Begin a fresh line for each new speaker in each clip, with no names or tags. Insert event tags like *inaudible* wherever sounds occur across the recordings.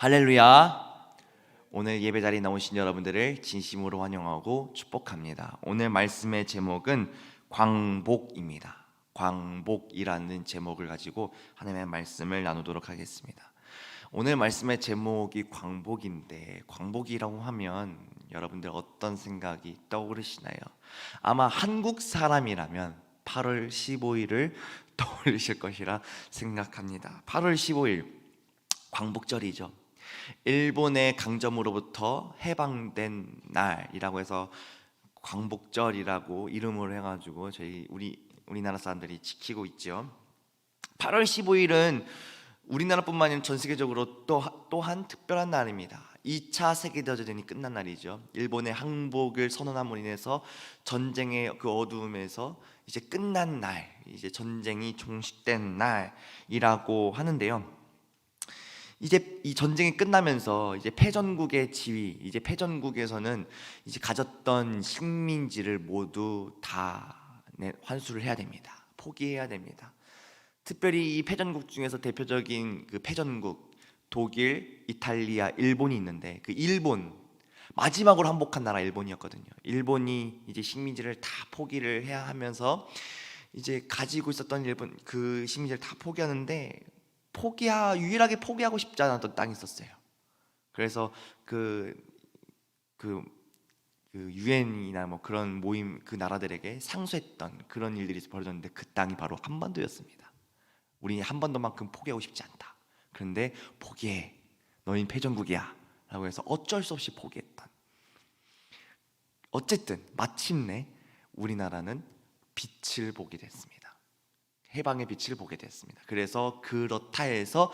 할렐루야. 오늘 예배 자리에 나오신 여러분들을 진심으로 환영하고 축복합니다. 오늘 말씀의 제목은 광복입니다. 광복이라는 제목을 가지고 하나님의 말씀을 나누도록 하겠습니다. 오늘 말씀의 제목이 광복인데 광복이라고 하면 여러분들 어떤 생각이 떠오르시나요? 아마 한국 사람이라면 8월 15일을 떠올리실 것이라 생각합니다. 8월 15일 광복절이죠. 일본의 강점으로부터 해방된 날이라고 해서 광복절이라고 이름을 해가지고 저희 우리 우리나라 사람들이 지키고 있죠. 8월 15일은 우리나라뿐만 아니라 전 세계적으로 또 또한 특별한 날입니다. 2차 세계대전이 끝난 날이죠. 일본의 항복을 선언함으로 인해서 전쟁의 그 어두움에서 이제 끝난 날, 이제 전쟁이 종식된 날이라고 하는데요. 이제 이 전쟁이 끝나면서 이제 패전국의 지위, 이제 패전국에서는 이제 가졌던 식민지를 모두 다 내- 환수를 해야 됩니다. 포기해야 됩니다. 특별히 이 패전국 중에서 대표적인 그 패전국 독일, 이탈리아, 일본이 있는데 그 일본 마지막으로 항복한 나라 일본이었거든요. 일본이 이제 식민지를 다 포기를 해야 하면서 이제 가지고 있었던 일본 그 식민지를 다 포기하는데 포기하 유일하게 포기하고 싶지 않았던 땅이 있었어요. 그래서 그그 그 유엔이나 뭐 그런 모임 그 나라들에게 상수했던 그런 일들이 벌어졌는데 그 땅이 바로 한반도였습니다. 우리 한반도만큼 포기하고 싶지 않다. 그런데 포기해. 너희 패전국이야라고 해서 어쩔 수 없이 포기했던. 어쨌든 마침내 우리나라는 빛을 보게 됐습니다. 해방의 빛을 보게 됐습니다. 그래서 그렇다 해서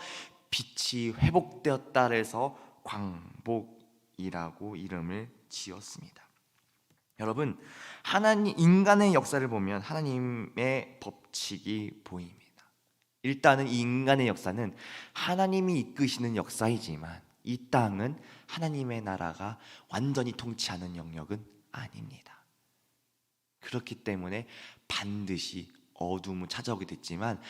빛이 회복되었다 해서 광복이라고 이름을 지었습니다. 여러분, 하나님 인간의 역사를 보면 하나님의 법칙이 보입니다. 일단은 이 인간의 역사는 하나님이 이끄시는 역사이지만 이 땅은 하나님의 나라가 완전히 통치하는 영역은 아닙니다. 그렇기 때문에 반드시 어둠을 찾아오게 됐지만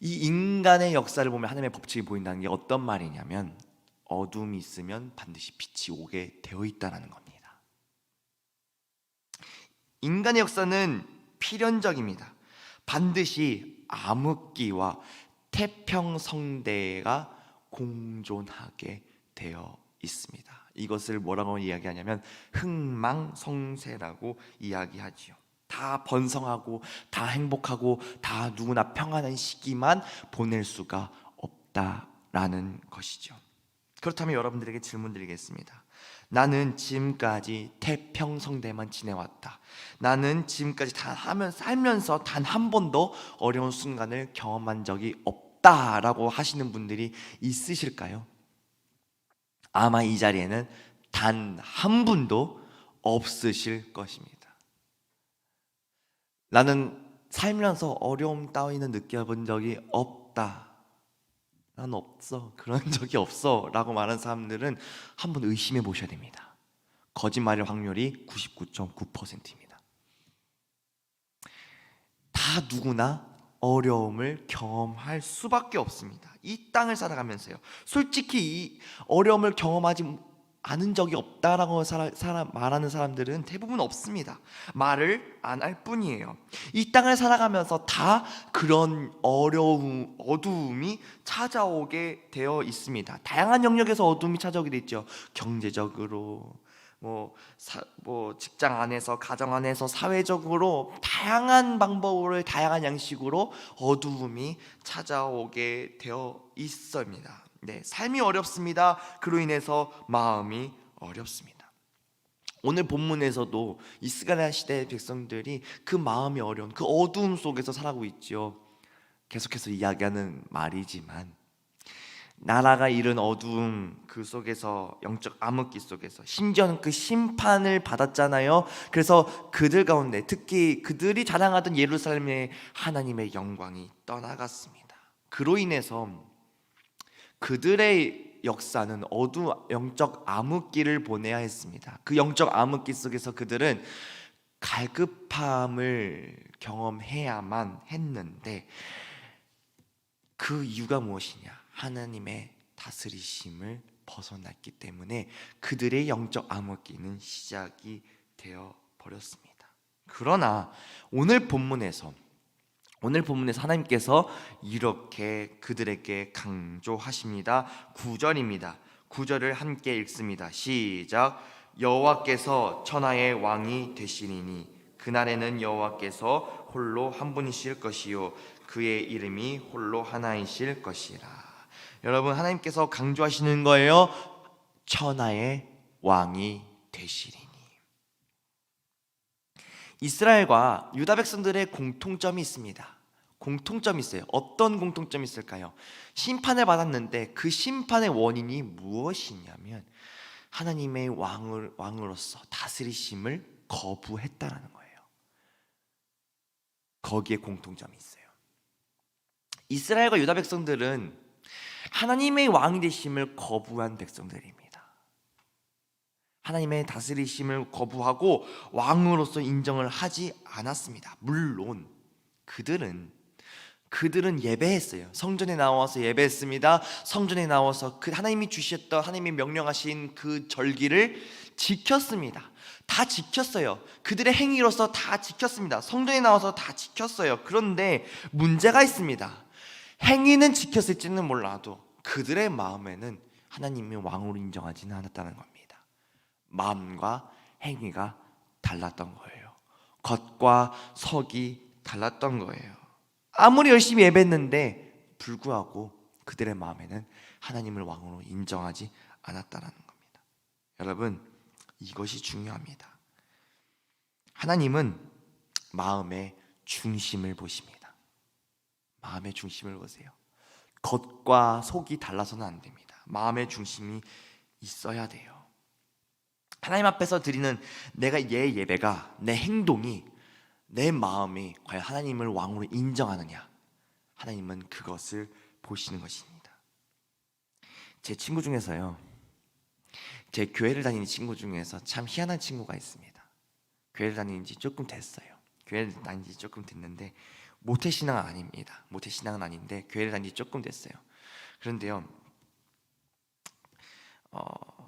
이 인간의 역사를 보면 하나님의 법칙이 보인다는 게 어떤 말이냐면 어둠이 있으면 반드시 빛이 오게 되어 있다는 겁니다. 인간의 역사는 필연적입니다. 반드시 암흑기와 태평성대가 공존하게 되어 있습니다. 이것을 뭐라고 이야기하냐면 흥망성쇠라고 이야기하지요. 다 번성하고 다 행복하고 다 누구나 평안한 시기만 보낼 수가 없다라는 것이죠. 그렇다면 여러분들에게 질문 드리겠습니다. 나는 지금까지 태평성대만 지내왔다. 나는 지금까지 단 하면 살면서 단 한 번도 어려운 순간을 경험한 적이 없다라고 하시는 분들이 있으실까요? 아마 이 자리에는 단 한 분도 없으실 것입니다. 나는 살면서 어려움 따위는 느껴본 적이 없다. 난 없어. 그런 *laughs* 적이 없어. 라고 말하는 사람들은 한번 의심해 보셔야 됩니다. 거짓말의 확률이 99.9%입니다. 다 누구나 어려움을 경험할 수밖에 없습니다. 이 땅을 살아가면서요. 솔직히 이 어려움을 경험하지 않은 적이 없다라고 살아, 말하는 사람들은 대부분 없습니다. 말을 안 할 뿐이에요. 이 땅을 살아가면서 다 그런 어려움, 어두움이 찾아오게 되어 있습니다. 다양한 영역에서 어둠이 찾아오게 됐죠. 경제적으로, 뭐, 사, 뭐 직장 안에서, 가정 안에서, 사회적으로 다양한 방법으로, 다양한 양식으로 어두움이 찾아오게 되어 있습니다. 네, 삶이 어렵습니다. 그로 인해서 마음이 어렵습니다. 오늘 본문에서도 이스라엘 시대의 백성들이 그 마음이 어려운 그 어두움 속에서 살아가고 있죠. 계속해서 이야기하는 말이지만 나라가 이른 어두움 그 속에서 영적 암흑기 속에서 심지어는 그 심판을 받았잖아요. 그래서 그들 가운데 특히 그들이 자랑하던 예루살렘의 하나님의 영광이 떠나갔습니다. 그로 인해서 그들의 역사는 어두 영적 암흑기를 보내야 했습니다. 그 영적 암흑기 속에서 그들은 갈급함을 경험해야만 했는데 그 이유가 무엇이냐? 하나님의 다스리심을 벗어났기 때문에 그들의 영적 암흑기는 시작이 되어 버렸습니다. 그러나 오늘 본문에서 오늘 본문에서 하나님께서 이렇게 그들에게 강조하십니다. 9절입니다. 9절을 함께 읽습니다. 시작. 여호와께서 천하의 왕이 되시리니 그날에는 여호와께서 홀로 한 분이실 것이요 그의 이름이 홀로 하나이실 것이라. 여러분 하나님께서 강조하시는 거예요. 천하의 왕이 되시리니. 이스라엘과 유다 백성들의 공통점이 있습니다. 공통점이 있어요. 어떤 공통점이 있을까요? 심판을 받았는데 그 심판의 원인이 무엇이냐면 하나님의 왕을 왕으로서 다스리심을 거부했다라는 거예요. 거기에 공통점이 있어요. 이스라엘과 유다 백성들은 하나님의 왕이 되심을 거부한 백성들입니다. 하나님의 다스리심을 거부하고 왕으로서 인정을 하지 않았습니다. 물론 그들은 그들은 예배했어요. 성전에 나와서 예배했습니다. 성전에 나와서 그 하나님이 주셨던 하나님이 명령하신 그 절기를 지켰습니다. 다 지켰어요. 그들의 행위로서 다 지켰습니다. 성전에 나와서 다 지켰어요. 그런데 문제가 있습니다. 행위는 지켰을지는 몰라도 그들의 마음에는 하나님이 왕으로 인정하지는 않았다는 겁니다. 마음과 행위가 달랐던 거예요. 겉과 속이 달랐던 거예요. 아무리 열심히 예배했는데 불구하고 그들의 마음에는 하나님을 왕으로 인정하지 않았다는 겁니다. 여러분, 이것이 중요합니다. 하나님은 마음의 중심을 보십니다. 마음의 중심을 보세요. 겉과 속이 달라서는 안 됩니다. 마음의 중심이 있어야 돼요. 하나님 앞에서 드리는 내가 예 예배가 내 행동이 내 마음이 과연 하나님을 왕으로 인정하느냐 하나님은 그것을 보시는 것입니다. 제 친구 중에서요. 제 교회를 다니는 친구 중에서 참 희한한 친구가 있습니다. 교회를 다니는 지 조금 됐어요. 교회를 다니는 지 조금 됐는데 모태 신앙은 아닙니다. 모태 신앙은 아닌데 교회를 다니는 지 조금 됐어요. 그런데요. 어,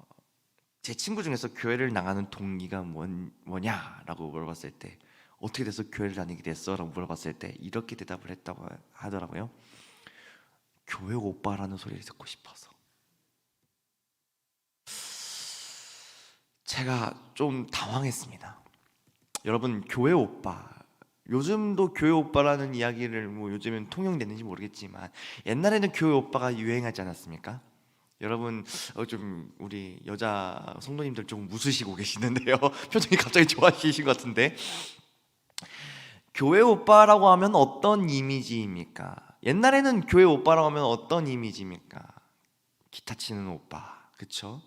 제 친구 중에서 교회를 나가는 동기가 뭔, 뭐냐라고 물어봤을 때 어떻게 돼서 교회를 다니게 됐어 라고 물어봤을 때 이렇게 대답을 했다고 하더라고요. 교회 오빠라는 소리를 듣고 싶어서. 제가 좀 당황했습니다. 여러분 교회 오빠 요즘도 교회 오빠라는 이야기를 뭐 요즘엔 통용됐는지 모르겠지만 옛날에는 교회 오빠가 유행하지 않았습니까? 여러분 어, 좀 우리 여자 성도님들 좀 웃으시고 계시는데요. *laughs* 표정이 갑자기 좋아지신 것 같은데 교회 오빠라고 하면 어떤 이미지입니까? 옛날에는 교회 오빠라고 하면 어떤 이미지입니까? 기타 치는 오빠, 그쵸?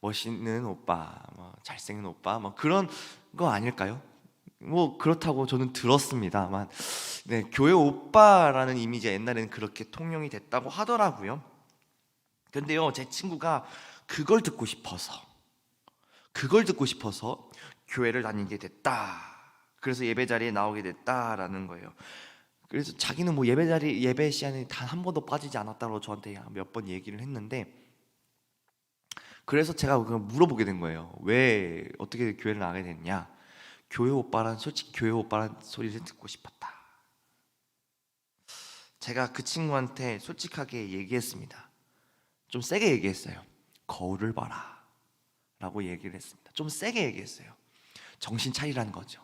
멋있는 오빠, 뭐 잘생긴 오빠, 뭐 그런 거 아닐까요? 뭐 그렇다고 저는 들었습니다만, 네 교회 오빠라는 이미지가 옛날에는 그렇게 통용이 됐다고 하더라고요. 근데요, 제 친구가 그걸 듣고 싶어서, 그걸 듣고 싶어서 교회를 다니게 됐다. 그래서 예배 자리에 나오게 됐다라는 거예요. 그래서 자기는 뭐 예배 자리 예배 시간에 단 한 번도 빠지지 않았다고 저한테 몇 번 얘기를 했는데 그래서 제가 그냥 물어보게 된 거예요. 왜 어떻게 교회를 나가게 됐냐? 교회 오빠란 솔직히 교회 오빠란 소리를 듣고 싶었다. 제가 그 친구한테 솔직하게 얘기했습니다. 좀 세게 얘기했어요. 거울을 봐라. 라고 얘기를 했습니다. 좀 세게 얘기했어요. 정신 차리라는 거죠.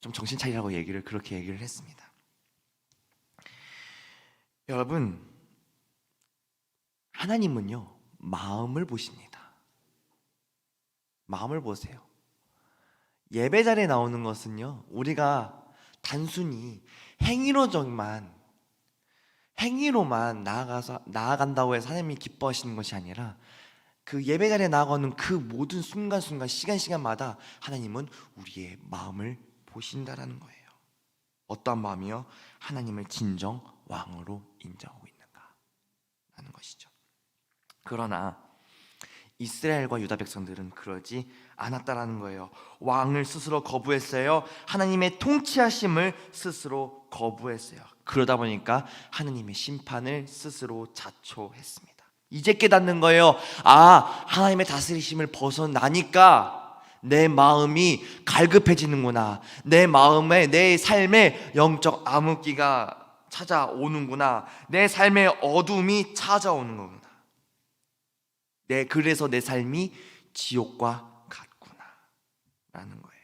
좀 정신 차리라고 얘기를 그렇게 얘기를 했습니다. 여러분, 하나님은요, 마음을 보십니다. 마음을 보세요. 예배 자리에 나오는 것은요, 우리가 단순히 행위로적만 행위로만 나아가서 나아간다고 해서 하나님이 기뻐하시는 것이 아니라 그 예배 자리에 나아가는 그 모든 순간순간 시간 시간마다 하나님은 우리의 마음을 보신다라는 거예요. 어떠한 마음이요? 하나님을 진정 왕으로 인정하고 있는가 하는 것이죠. 그러나 이스라엘과 유다 백성들은 그러지 않았다라는 거예요. 왕을 스스로 거부했어요. 하나님의 통치하심을 스스로 거부했어요. 그러다 보니까 하나님의 심판을 스스로 자초했습니다. 이제 깨닫는 거예요. 아, 하나님의 다스리심을 벗어나니까 내 마음이 갈급해지는구나. 내 마음에, 내 삶에 영적 암흑기가 찾아오는구나. 내 삶에 어둠이 찾아오는 거구나. 내, 그래서 내 삶이 지옥과 같구나. 라는 거예요.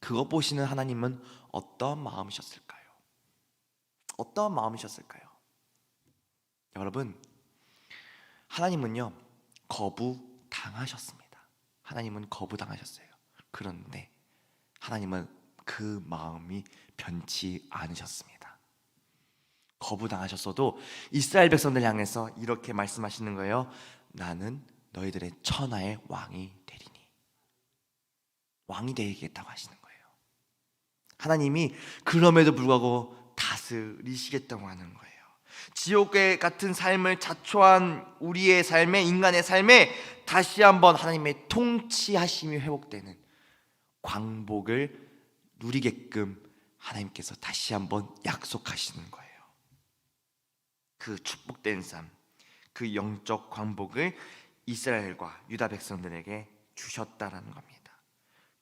그거 보시는 하나님은 어떤 마음이셨을까요? 어떤 마음이셨을까요? 여러분, 하나님은요, 거부 당하셨습니다. 하나님은 거부 당하셨어요. 그런데 하나님은 그 마음이 변치 않으셨습니다. 거부 당하셨어도 이스라엘 백성들 향해서 이렇게 말씀하시는 거예요. 나는 너희들의 천하의 왕이 되리니. 왕이 되겠다고 하시는 거예요. 하나님이 그럼에도 불구하고 다스리시겠다고 하는 거예요. 지옥의 같은 삶을 자초한 우리의 삶에 인간의 삶에 다시 한번 하나님의 통치하심이 회복되는 광복을 누리게끔 하나님께서 다시 한번 약속하시는 거예요. 그 축복된 삶, 그 영적 광복을 이스라엘과 유다 백성들에게 주셨다라는 겁니다.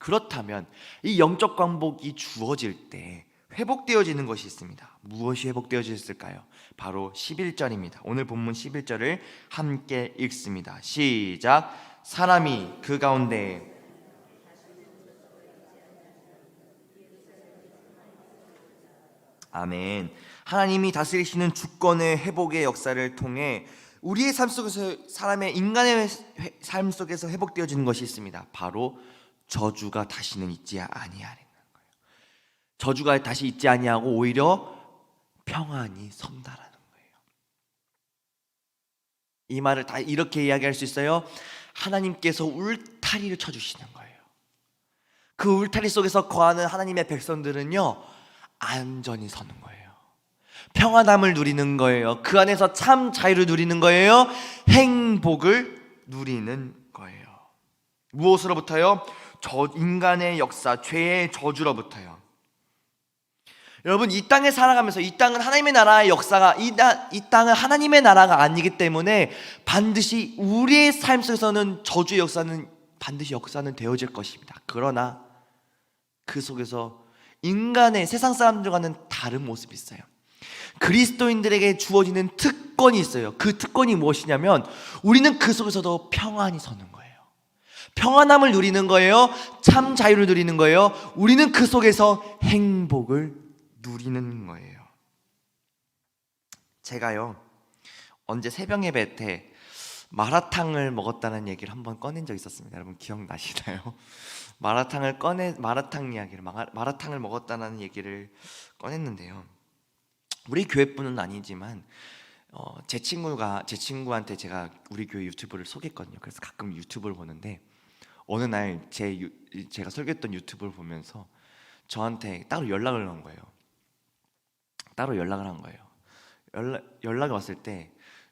그렇다면 이 영적 광복이 주어질 때 회복되어지는 것이 있습니다. 무엇이 회복되어졌을까요? 바로 11절입니다. 오늘 본문 11절을 함께 읽습니다. 시작. 사람이 그 가운데 아멘. 하나님이 다스리시는 주권의 회복의 역사를 통해 우리의 삶 속에서 사람의 인간의 회- 삶 속에서 회복되어지는 것이 있습니다. 바로 저주가 다시는 있지 아니하리는 거예요. 저주가 다시 있지 아니하고 오히려 평안이 선다라는 거예요. 이 말을 다 이렇게 이야기할 수 있어요. 하나님께서 울타리를 쳐 주시는 거예요. 그 울타리 속에서 거하는 하나님의 백성들은요. 안전히 서는 거예요. 평안함을 누리는 거예요. 그 안에서 참 자유를 누리는 거예요. 행복을 누리는 거예요. 무엇으로부터요? 저 인간의 역사, 죄의 저주로부터요. 여러분 이 땅에 살아가면서 이 땅은 하나님의 나라의 역사가 이, 나, 이 땅은 하나님의 나라가 아니기 때문에 반드시 우리의 삶 속에서는 저주의 역사는 반드시 역사는 되어질 것입니다. 그러나 그 속에서 인간의 세상 사람들과는 다른 모습이 있어요. 그리스도인들에게 주어지는 특권이 있어요. 그 특권이 무엇이냐면 우리는 그 속에서도 평안히 서는 거예요. 평안함을 누리는 거예요. 참 자유를 누리는 거예요. 우리는 그 속에서 행복을 누리는 거예요. 제가요 언제 새벽 예배 때 마라탕을 먹었다는 얘기를 한번 꺼낸 적 있었습니다. 여러분 기억나시나요? *laughs* 마라탕을 꺼내 마라탕 이야기를 마라, 마라탕을 먹었다는 얘기를 꺼냈는데요. 우리 교회뿐은 아니지만 어, 제 친구가 제 친구한테 제가 우리 교회 유튜브를 소개했거든요. 그래서 가끔 유튜브를 보는데 어느 날 제 제가 설교했던 유튜브를 보면서 저한테 따로 연락을 한 거예요. 따로 연락을 한 거예요. 연락 연락이 왔을 때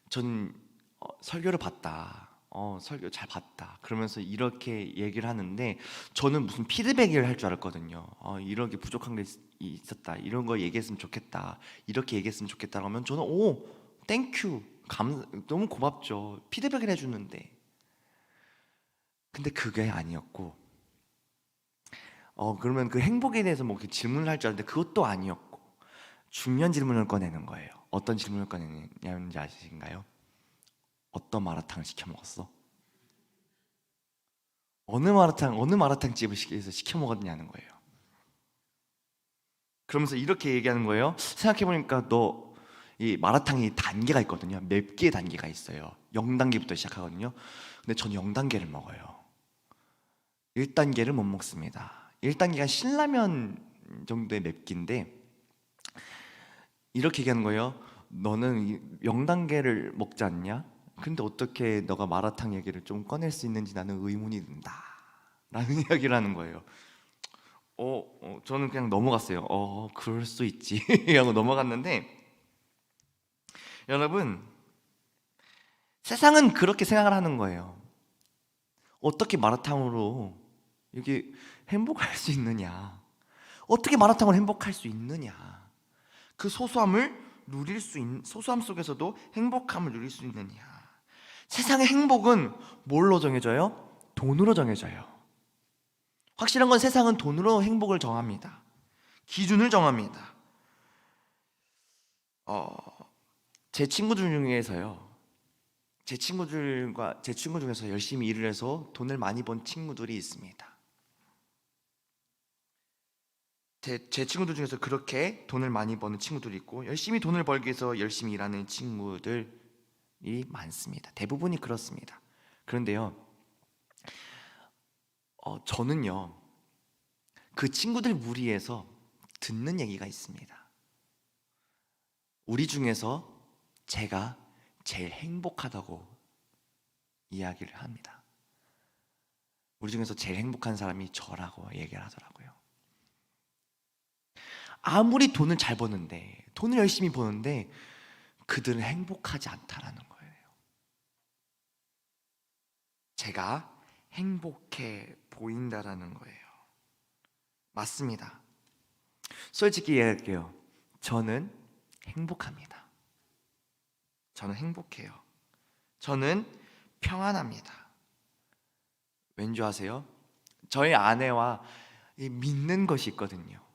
전 어, 설교를 봤다. 어, 설교 잘 봤다. 그러면서 이렇게 얘기를 하는데 저는 무슨 피드백을 할 줄 알았거든요. 어, 이렇게 부족한 게 있- 있었다. 이런 거 얘기했으면 좋겠다. 이렇게 얘기했으면 좋겠다. 그러면 저는 오, 땡큐. 감 너무 고맙죠. 피드백을 해 주는데. 근데 그게 아니었고 어, 그러면 그 행복에 대해서 뭐 질문을 할 줄 알았는데 그것도 아니었고 중요한 질문을 꺼내는 거예요. 어떤 질문을 꺼내냐는지 아시신가요? 어떤 마라탕을 시켜 먹었어? 어느 마라탕 어느 마라탕 시켜서 시켜 먹었냐는 거예요. 그러면서 이렇게 얘기하는 거예요. 생각해 보니까 너 이 마라탕이 단계가 있거든요. 몇 개의 단계가 있어요. 0단계부터 시작하거든요. 근데 전 0단계를 먹어요. 1단계를 못 먹습니다. 1단계가 신라면 정도의 맵기인데 이렇게 얘기하는 거예요. 너는 0단계를 먹지 않냐? 근데 어떻게 너가 마라탕 얘기를 좀 꺼낼 수 있는지 나는 의문이 든다. 라는 *laughs* 이야기를 하는 거예요. 어, 어, 저는 그냥 넘어갔어요. 어, 그럴 수 있지. *laughs* 하고 넘어갔는데 여러분 세상은 그렇게 생각을 하는 거예요. 어떻게 마라탕으로 이게 행복할 수 있느냐? 어떻게 마라탕으로 행복할 수 있느냐? 그 소소함을 누릴 수 있는 소소함 속에서도 행복함을 누릴 수 있느냐? 세상의 행복은 뭘로 정해져요? 돈으로 정해져요. 확실한 건 세상은 돈으로 행복을 정합니다. 기준을 정합니다. 어, 제 친구들 중에서요. 제 친구들과 제 친구 중에서 열심히 일을 해서 돈을 많이 번 친구들이 있습니다. 제, 제 친구들 중에서 그렇게 돈을 많이 버는 친구들이 있고 열심히 돈을 벌기 위해서 열심히 일하는 친구들이 많습니다. 대부분이 그렇습니다. 그런데요, 어, 저는요 그 친구들 무리에서 듣는 얘기가 있습니다. 우리 중에서 제가 제일 행복하다고 이야기를 합니다. 우리 중에서 제일 행복한 사람이 저라고 얘기를 하더라고요. 아무리 돈을 잘 버는데 돈을 열심히 버는데 그들은 행복하지 않다라는 거예요. 제가 행복해 보인다라는 거예요. 맞습니다. 솔직히 얘기할게요. 저는 행복합니다. 저는 행복해요. 저는 평안합니다. 왠지 아세요? 저희 아내와 이 믿는 것이 있거든요.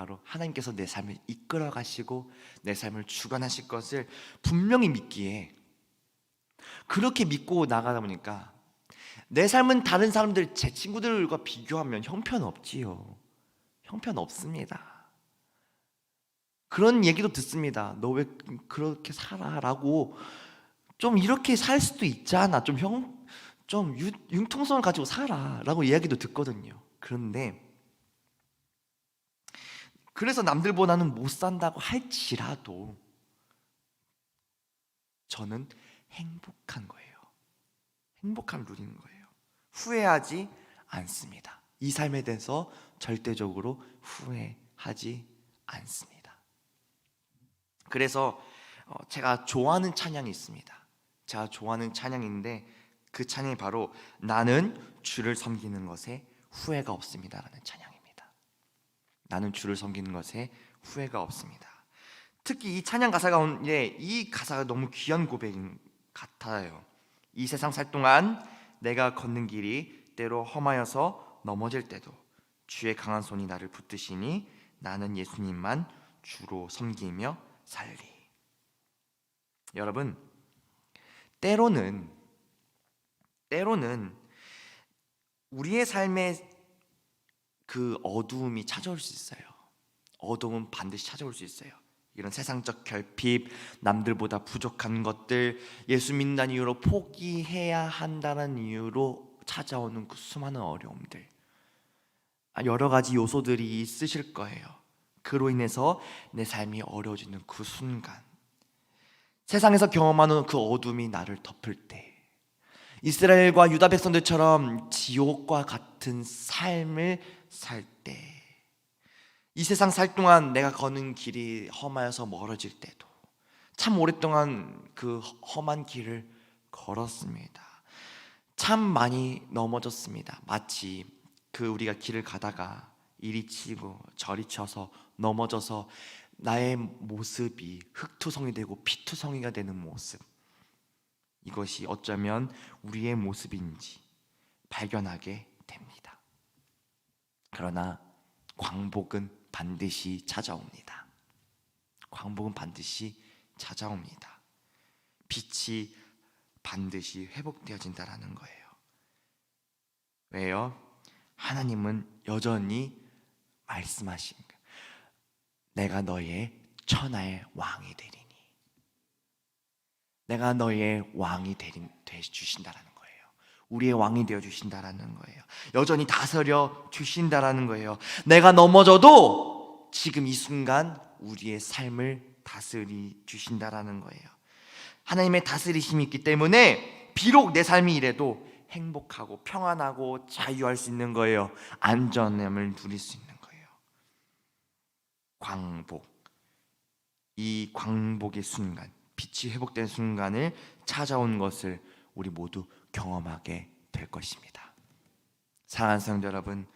바로 하나님께서 내 삶을 이끌어 가시고 내 삶을 주관하실 것을 분명히 믿기에 그렇게 믿고 나가다 보니까 내 삶은 다른 사람들 제 친구들과 비교하면 형편없지요. 형편없습니다. 그런 얘기도 듣습니다. 너 왜 그렇게 살아라고 좀 이렇게 살 수도 있잖아. 좀 형, 좀 유, 융통성을 가지고 살아라고 이야기도 듣거든요. 그런데 그래서 남들보다는 못 산다고 할지라도 저는 행복한 거예요. 행복함을 누리는 거예요. 후회하지 않습니다. 이 삶에 대해서 절대적으로 후회하지 않습니다. 그래서 어, 제가 좋아하는 찬양이 있습니다. 제가 좋아하는 찬양인데 그 찬양이 바로 나는 주를 섬기는 것에 후회가 없습니다라는 찬양입니다. 나는 주를 섬기는 것에 후회가 없습니다. 특히 이 찬양 가사 가운데 이 가사가 너무 귀한 고백인 같아요. 이 세상 살 동안 내가 걷는 길이 때로 험하여서 넘어질 때도 주의 강한 손이 나를 붙드시니 나는 예수님만 주로 섬기며 살리. 여러분, 때로는 때로는 우리의 삶에 그 어두움이 찾아올 수 있어요. 어두움은 반드시 찾아올 수 있어요. 이런 세상적 결핍, 남들보다 부족한 것들, 예수 믿는 이유로 포기해야 한다는 이유로 찾아오는 그 수많은 어려움들. 아, 여러 가지 요소들이 있으실 거예요. 그로 인해서 내 삶이 어려워지는 그 순간. 세상에서 경험하는 그 어둠이 나를 덮을 때. 이스라엘과 유다 백성들처럼 지옥과 같은 삶을 살 때. 이 세상 살 동안 내가 걷는 길이 험하여서 멀어질 때도 참 오랫동안 그 험한 길을 걸었습니다. 참 많이 넘어졌습니다. 마치 그 우리가 길을 가다가 이리 치고 저리 쳐서 넘어져서 나의 모습이 흙투성이 되고 피투성이가 되는 모습. 이것이 어쩌면 우리의 모습인지 발견하게 됩니다. 그러나 광복은 반드시 찾아옵니다. 광복은 반드시 찾아옵니다. 빛이 반드시 회복되어진다라는 거예요. 왜요? 하나님은 여전히 말씀하신 내가 너의 천하의 왕이 되리니 내가 너의 왕이 되리, 되 주신다라는 거예요. 우리의 왕이 되어 주신다라는 거예요. 여전히 다스려 주신다라는 거예요. 내가 넘어져도 지금 이 순간 우리의 삶을 다스리 주신다라는 거예요. 하나님의 다스리심이 있기 때문에 비록 내 삶이 이래도 행복하고 평안하고 자유할 수 있는 거예요. 안전함을 누릴 수 있는 거예요. 광복. 이 광복의 순간, 빛이 회복된 순간을 찾아온 것을 우리 모두 경험하게 될 것입니다. 사랑하는 성도 여러분,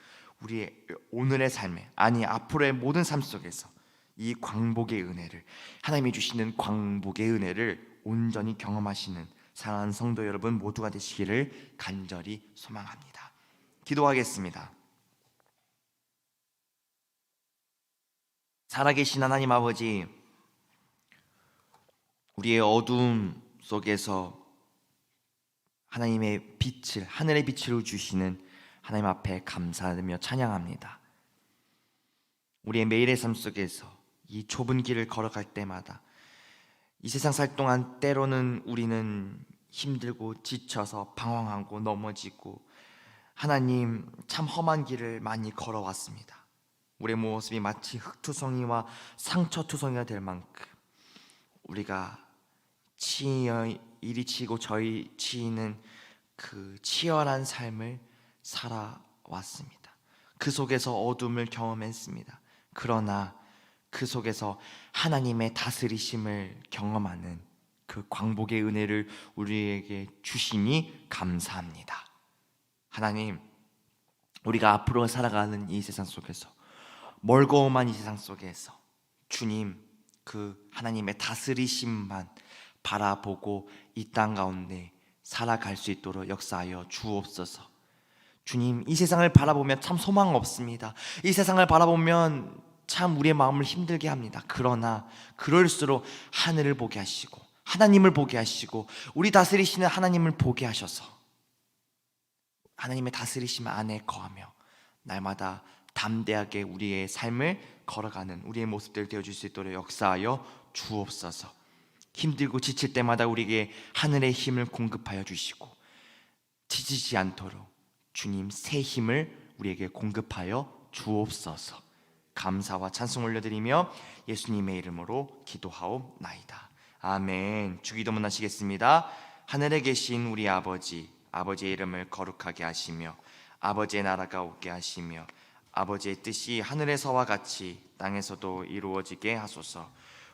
우리의 오늘의 삶에 아니 앞으로의 모든 삶 속에서 이 광복의 은혜를 하나님이 주시는 광복의 은혜를 온전히 경험하시는 사랑하는 성도 여러분 모두가 되시기를 간절히 소망합니다. 기도하겠습니다. 살아계신 하나님 아버지, 우리의 어두움 속에서 하나님의 빛을 하늘의 빛을 주시는 하나님 앞에 감사하며 찬양합니다. 우리의 매일의 삶 속에서 이 좁은 길을 걸어갈 때마다 이 세상 살 동안 때로는 우리는 힘들고 지쳐서 방황하고 넘어지고 하나님 참 험한 길을 많이 걸어왔습니다. 우리의 모습이 마치 흙투성이와 상처투성이가 될 만큼 우리가 치여 이리 치고 저리 치이는 그 치열한 삶을 살아왔습니다. 그 속에서 어둠을 경험했습니다. 그러나 그 속에서 하나님의 다스리심을 경험하는 그 광복의 은혜를 우리에게 주시니 감사합니다. 하나님, 우리가 앞으로 살아가는 이 세상 속에서 멀고 험한 이 세상 속에서 주님 그 하나님의 다스리심만 바라보고 이 땅 가운데 살아갈 수 있도록 역사하여 주옵소서. 주님, 이 세상을 바라보면 참 소망 없습니다. 이 세상을 바라보면 참 우리의 마음을 힘들게 합니다. 그러나 그럴수록 하늘을 보게 하시고 하나님을 보게 하시고 우리 다스리시는 하나님을 보게 하셔서 하나님의 다스리심 안에 거하며 날마다 담대하게 우리의 삶을 걸어가는 우리의 모습들 되어 줄수 있도록 역사하여 주옵소서. 힘들고 지칠 때마다 우리에게 하늘의 힘을 공급하여 주시고 지치지 않도록 주님 새 힘을 우리에게 공급하여 주옵소서. 감사와 찬송 올려드리며 예수님의 이름으로 기도하옵나이다. 아멘. 주기도문 하시겠습니다. 하늘에 계신 우리 아버지, 아버지의 이름을 거룩하게 하시며 아버지의 나라가 오게 하시며 아버지의 뜻이 하늘에서와 같이 땅에서도 이루어지게 하소서.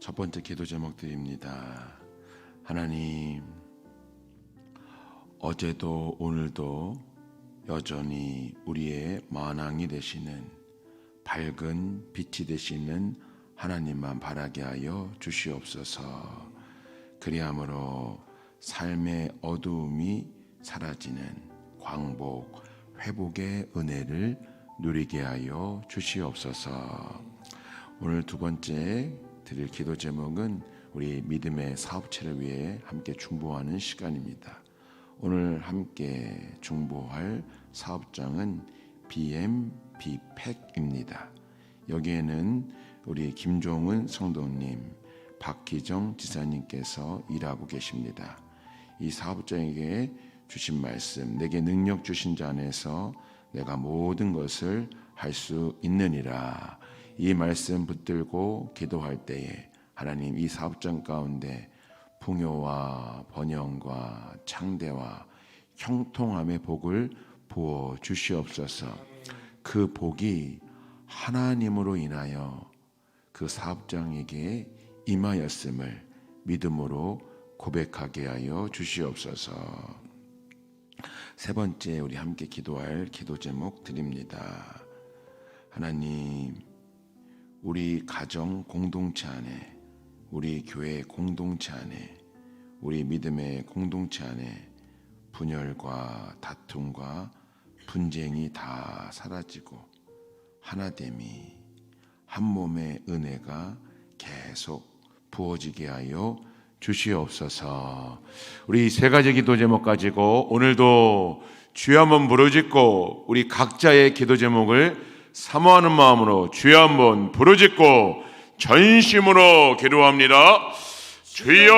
첫 번째 기도 제목 드립니다. 하나님, 어제도 오늘도 여전히 우리의 만왕이 되시는 밝은 빛이 되시는 하나님만 바라게 하여 주시옵소서. 그리함으로 삶의 어두움이 사라지는 광복, 회복의 은혜를 누리게 하여 주시옵소서. 오늘 두 번째 드릴 기도 제목은 우리 믿음의 사업체를 위해 함께 중보하는 시간입니다. 오늘 함께 중보할 사업장은 BMB팩입니다. 여기에는 우리 김종은 성도님, 박기정 지사님께서 일하고 계십니다. 이 사업장에게 주신 말씀, 내게 능력 주신 자 안에서 내가 모든 것을 할 수 있느니라. 이 말씀 붙들고 기도할 때에 하나님 이 사업장 가운데 풍요와 번영과 창대와 형통함의 복을 부어 주시옵소서. 그 복이 하나님으로 인하여 그 사업장에게 임하였음을 믿음으로 고백하게 하여 주시옵소서. 세 번째 우리 함께 기도할 기도 제목 드립니다. 하나님, 우리 가정 공동체 안에, 우리 교회 공동체 안에, 우리 믿음의 공동체 안에 분열과 다툼과 분쟁이 다 사라지고 하나됨이 한 몸의 은혜가 계속 부어지게 하여 주시옵소서. 우리 세 가지 기도 제목 가지고 오늘도 주여 한번 부르짖고 우리 각자의 기도 제목을 사모하는 마음으로 주여 한번 부르짖고 전심으로 기도합니다. 주여